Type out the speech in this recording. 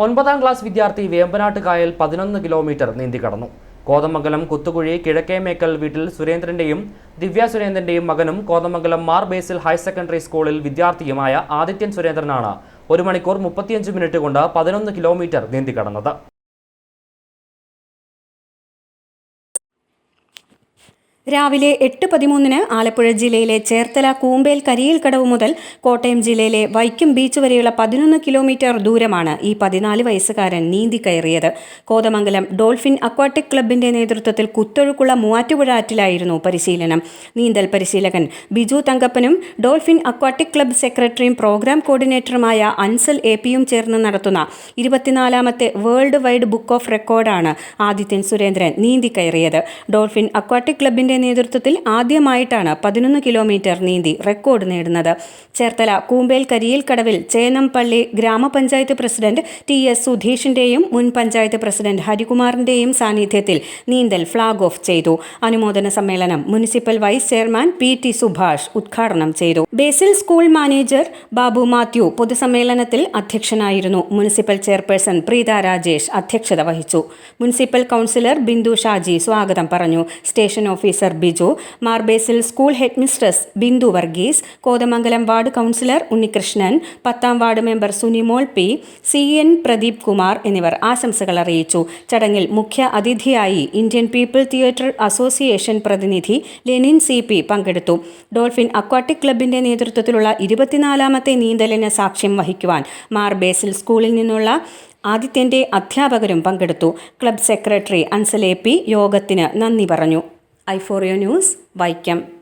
ഒൻപതാം ക്ലാസ് വിദ്യാർത്ഥി വേമ്പനാട്ട് കായൽ പതിനൊന്ന് കിലോമീറ്റർ നീന്തി കടന്നു കോതമംഗലം കുത്തുകുഴി കിഴക്കേമേക്കൽ വീട്ടിൽ സുരേന്ദ്രന്റെയും ദിവ്യ സുരേന്ദ്രന്റെയും മകനും കോതമംഗലം മാർ ബേസിൽ ഹയർ സെക്കൻഡറി സ്കൂളിൽ വിദ്യാർത്ഥിയുമായ ആദിത്യൻ സുരേന്ദ്രനാണ് ഒരു മണിക്കൂർ മുപ്പത്തിയഞ്ച് മിനിറ്റ് കൊണ്ട് പതിനൊന്ന് കിലോമീറ്റർ നീന്തി കടന്നത് രാവിലെ എട്ട് പതിമൂന്നിന് ആലപ്പുഴ ജില്ലയിലെ ചേർത്തല കൂമ്പേൽ കരിയിൽക്കടവ് മുതൽ കോട്ടയം ജില്ലയിലെ വൈക്കം ബീച്ച് വരെയുള്ള പതിനൊന്ന് കിലോമീറ്റർ ദൂരമാണ് ഈ പതിനാല് വയസ്സുകാരൻ നീന്തി കയറിയത്. കോതമംഗലം ഡോൾഫിൻ അക്വാട്ടിക് ക്ലബിന്റെ നേതൃത്വത്തിൽ കുത്തൊഴുക്കുള്ള മൂവാറ്റുപുഴ ആറ്റിലായിരുന്നു പരിശീലനം. നീന്തൽ പരിശീലകൻ ബിജു തങ്കപ്പനും ഡോൾഫിൻ അക്വാട്ടിക് ക്ലബ് സെക്രട്ടറിയും പ്രോഗ്രാം കോർഡിനേറ്ററുമായ അൻസൽ എ പിയും ചേർന്ന് നടത്തുന്ന ഇരുപത്തിനാലാമത്തെ വേൾഡ് വൈഡ് ബുക്ക് ഓഫ് റെക്കോർഡാണ് ആദിത്യൻ സുരേന്ദ്രൻ നീന്തി കയറിയത്. ഡോൾഫിൻ അക്വാട്ടിക് ക്ലബിന്റെ നേതൃത്വത്തിൽ ആദ്യമായിട്ടാണ് പതിനൊന്ന് കിലോമീറ്റർ നീന്തി റെക്കോർഡ് നേടുന്നത്. ചേർത്തല കൂമ്പേൽ കരിയിൽ കടവിൽ ചേനംപള്ളി ഗ്രാമപഞ്ചായത്ത് പ്രസിഡന്റ് ടി എസ് സുധീഷിന്റെയും മുൻ പഞ്ചായത്ത് പ്രസിഡന്റ് ഹരികുമാറിന്റെയും സാന്നിധ്യത്തിൽ നീന്തൽ ഫ്ളാഗ് ഓഫ് ചെയ്തു. അനുമോദന സമ്മേളനം municipal vice chairman P T Subhash ഉദ്ഘാടനം ചെയ്തു. ബേസിൽ സ്കൂൾ മാനേജർ ബാബു മാത്യു പൊതുസമ്മേളനത്തിൽ അധ്യക്ഷനായിരുന്നു. മുനിസിപ്പൽ ചെയർപേഴ്സൺ പ്രീത രാജേഷ് അധ്യക്ഷത വഹിച്ചു. മുനിസിപ്പൽ കൗൺസിലർ ബിന്ദു ഷാജി സ്വാഗതം പറഞ്ഞു. Station officer Biju Mar Basil school headmistress Bindu Varghese Kothamangalam ward councillor Unnikrishnan പത്താം ward member Sunimol P C N Pradeep Kumar എന്നിവർ ആശംസകൾ അറിയിച്ചു. ചടങ്ങിൽ മുഖ്യ അതിഥിയായി ഇന്ത്യൻ പീപ്പിൾ തിയേറ്റർ അസോസിയേഷൻ പ്രതിനിധി ലെനിൻ സി പി പങ്കെടുത്തു. ഡോൾഫിൻ അക്വാട്ടിക് ക്ലബിന്റെ നേതൃത്വത്തിലുള്ള ഇരുപത്തിനാലാമത്തെ നീന്തലിന് സാക്ഷ്യം വഹിക്കുവാൻ മാർബേസിൽ സ്കൂളിൽ നിന്നുള്ള ആദിത്യന്റെ അധ്യാപകരും പങ്കെടുത്തു. ക്ലബ് സെക്രട്ടറി അൻസലേപ്പി യോഗത്തിന് നന്ദി പറഞ്ഞു. ഐഫോറിയോ ന്യൂസ് വൈക്കം.